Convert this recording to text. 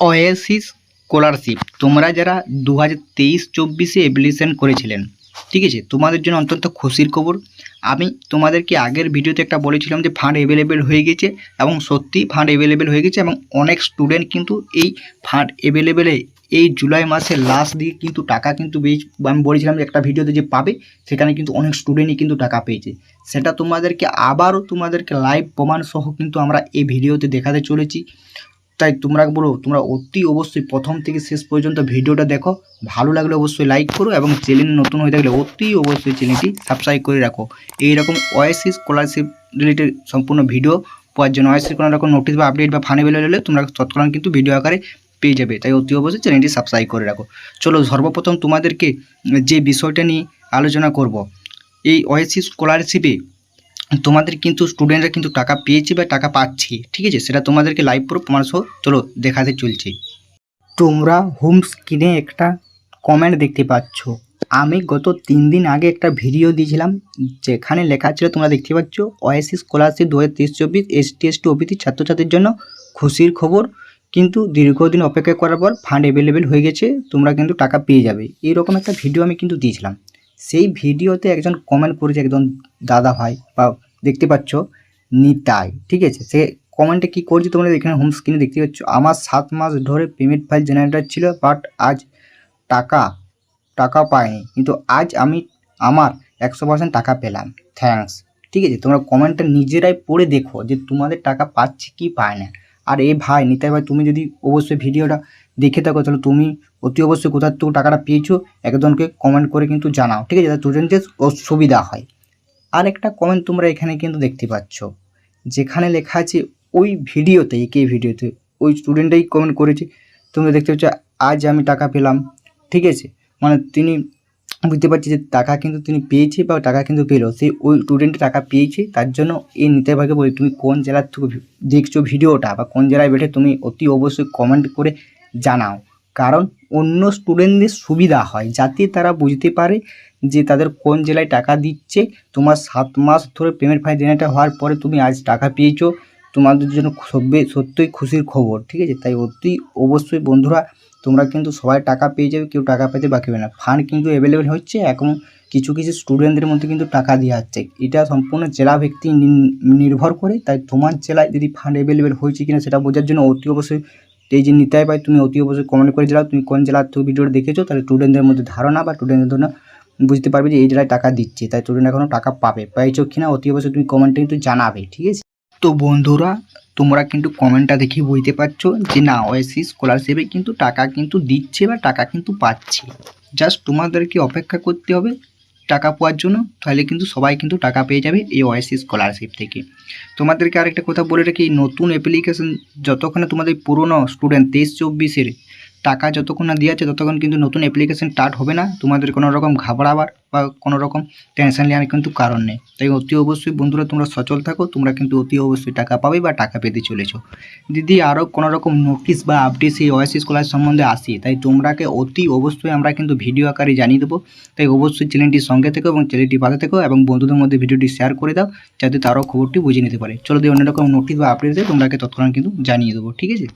Oasis scholarship তোমরা যারা দু হাজার তেইশ, চব্বিশে অ্যাপ্লিকেশন করেছিলেন, ঠিক আছে? তোমাদের জন্য অত্যন্ত খুশির খবর। আমি তোমাদেরকে আগের ভিডিওতে একটা বলেছিলাম যে ফান্ড অ্যাভেলেবেল হয়ে গেছে এবং সত্যি ফান্ড অ্যাভেলেবেল হয়ে গেছে এবং অনেক স্টুডেন্ট কিন্তু এই ফান্ড অ্যাভেলেবেলে এই জুলাই মাসের লাস্ট দিকে কিন্তু টাকা কিন্তু আমি বলেছিলাম যে একটা ভিডিওতে যে পাবে, সেখানে কিন্তু অনেক স্টুডেন্টই কিন্তু টাকা পেয়েছে। সেটা তোমাদেরকে আবারও তোমাদেরকে লাইভ প্রমাণ সহ কিন্তু আমরা এই ভিডিওতে দেখাতে চলেছি। তাই তোমরা বলো, তোমরা অতি অবশ্যই প্রথম থেকে শেষ পর্যন্ত ভিডিওটা দেখো। ভালো লাগলে অবশ্যই লাইক করো এবং চ্যানেল নতুন হয়ে থাকলে অতি অবশ্যই চ্যানেলটি সাবস্ক্রাইব করে রাখো। এইরকম ওয়াইসি স্কলারশিপ রিলেটেড সম্পূর্ণ ভিডিও পাওয়ার জন্য ওয়াইসির কোনো রকম নোটিশ বা আপডেট বা ফানি বেলে হলে তোমরা তৎক্ষণাৎ কিন্তু ভিডিও আকারে পেয়ে যাবে। তাই অতি অবশ্যই চ্যানেলটি সাবস্ক্রাইব করে রাখো। চলো, সর্বপ্রথম তোমাদেরকে যে বিষয়টা নিয়ে আলোচনা করব, এই ওয়াইসি স্কলারশিপে তোমাদের কিন্তু স্টুডেন্টরা কিন্তু টাকা পেয়েছে বা টাকা পাচ্ছে, ঠিক আছে? সেটা তোমাদেরকে লাইভ প্রুফ প্রমাণ সহ চলো দেখাতে চলছে। তোমরা হোম স্ক্রিনে একটা কমেন্ট দেখতে পাচ্ছ। আমি গত তিন দিন আগে একটা ভিডিও দিয়েছিলাম, যেখানে লেখা ছিল, তোমরা দেখতে পাচ্ছ ওয়াইসি স্কলারশিপ দু হাজার তেইশ চব্বিশ S T S T OBC ছাত্রছাত্রীর জন্য খুশির খবর। কিন্তু দীর্ঘদিন অপেক্ষা করার পর ফান্ড অ্যাভেলেবেল হয়ে গেছে, তোমরা কিন্তু টাকা পেয়ে যাবে। এইরকম একটা ভিডিও আমি কিন্তু দিয়েছিলাম। সেই ভিডিওতে একজন কমেন্ট করেছে একজন দাদা ভাই বা দেখতে পাচ্ছ নিতাই, ঠিক আছে? সে কমেন্টে কি করছে তোমরা এখানে হোম স্ক্রিনে দেখতে পাচ্ছ? আমার সাত মাস ধরে পেমেন্ট ফাইল জেনারেটার ছিল বাট আজ টাকা টাকা পাইনি। কিন্তু আজ আমি আমার একশো পার্সেন্ট টাকা পেলাম। থ্যাঙ্কস ঠিক আছে? তোমরা কমেন্টটা নিজেরাই পড়ে দেখো যে তোমাদের টাকা পাচ্ছে কি পায় না আর এ ভাই, নিতাই ভাই, তুমি যদি অবশ্যই ভিডিওটা দেখে থাকো তাহলে তুমি অতি অবশ্যই কোথার থেকে টাকাটা পেয়েছ, একজনকে কমেন্ট করে কিন্তু জানাও, ঠিক আছে? যাতে স্টুডেন্টদের সুবিধা হয়। আর একটা কমেন্ট তোমরা এখানে কিন্তু দেখতে পাচ্ছ, যেখানে লেখা আছে ওই ভিডিওতে, একে ভিডিওতে, ওই স্টুডেন্টটাই কমেন্ট করেছে, তোমরা দেখতে পাচ্ছ, আজ আমি টাকা পেলাম, ঠিক আছে? মানে তিনি বুঝতে পারছি যে টাকা কিন্তু তিনি পেয়েছে বা টাকা কিন্তু পেল সেই ওই স্টুডেন্ট টাকা পেয়েছে, তার জন্য এই নিতে ভাগে বলি, তুমি কোন জেলার থেকে দেখছ ভিডিওটা বা কোন জেলায় বেঠে তুমি অতি অবশ্যই কমেন্ট করে জানাও। কারণ অন্য স্টুডেন্টদের সুবিধা হয়, যাতে তারা বুঝতে পারে যে তাদের কোন জেলায় টাকা দিচ্ছে। তোমার সাত মাস ধরে পেমেন্ট ফাইল জেনারেট হওয়ার পরে তুমি আজ টাকা পেয়েছ। তোমাদের জন্য সব্বে, সত্যই খুশির খবর, ঠিক আছে? তাই অতি অবশ্যই বন্ধুরা, তোমরা কিন্তু সবাই টাকা পেয়ে যাবে, কেউ টাকা পেতে বাকি হবে না। ফান্ড কিন্তু অ্যাভেলেবেল হচ্ছে, এখন কিছু কিছু স্টুডেন্টদের মধ্যে কিন্তু টাকা দেওয়া হচ্ছে। এটা সম্পূর্ণ জেলা ভিত্তিক নিন- নির্ভর করে, তাই তোমার জেলায় যদি ফান্ড অ্যাভেলেবেল হয়েছে কিনা সেটা বোঝার জন্য অতি অবশ্যই এই যে নিতাই পাই তুমি অতি অবশ্যই কমেন্ট করে জানাও, তুমি কোন জেলার থেকে ভিডিওটা দেখেছ? তাহলে স্টুডেন্টদের মধ্যে ধারণা বা স্টুডেন্টদের জন্য বুঝতে পারবে যে এই জেলায় টাকা দিচ্ছে, তাই স্টুডেন্ট এখনও টাকা পাবে, পাইছো কিনা? অতি অবশ্যই তুমি কমেন্টে কিন্তু জানাবে, ঠিক আছে? তো বন্ধুরা, তোমরা কিন্তু কমেন্টটা দেখে বুঝতে পারছ যে না ওয়েসি স্কলারশিপে কিন্তু টাকা কিন্তু দিচ্ছে বা টাকা কিন্তু পাচ্ছে। জাস্ট তোমাদেরকে অপেক্ষা করতে হবে টাকা পাওয়ার জন্য, তাহলে কিন্তু সবাই কিন্তু টাকা পেয়ে যাবে এই ওয়াইসি স্কলারশিপ থেকে। তোমাদেরকে আরেকটা কথা বলে রাখি নতুন অ্যাপ্লিকেশন যতক্ষণে তোমাদের পুরনো স্টুডেন্ট তেইশ চব্বিশের টাকা যতক্ষণ না দিয়ে আছে, ততক্ষণ কিন্তু নতুন অ্যাপ্লিকেশন স্টার্ট হবে না। তোমাদের কোনো রকম ঘাবড়াবার বা কোনো রকম টেনশন নেওয়ার কিন্তু কারণ নেই। তাই অতি অবশ্যই বন্ধুরা, তোমরা সচল থাকো, তোমরা কিন্তু অতি অবশ্যই টাকা পাবে বা টাকা পেতে চলেছো। যদি আরও কোনো রকম নোটিশ বা আপডেট সেই ওয়াইসি স্কলার সম্বন্ধে আসে, তাই তোমরাকে অতি অবশ্যই আমরা কিন্তু ভিডিও আকারে জানিয়ে দেবো। তাই অবশ্যই চ্যানেলটির সঙ্গে থেকো এবং চ্যানেলটি পাশে থেকো এবং বন্ধুদের মধ্যে ভিডিওটি শেয়ার করে দাও, যাতে তারও খবরটি বুঝে নিতে পারে। চলো দিয়ে অন্য রকম নোটিশ বা আপডেট তোমরাকে তৎক্ষণাৎ কিন্তু জানিয়ে দেবো, ঠিক আছে?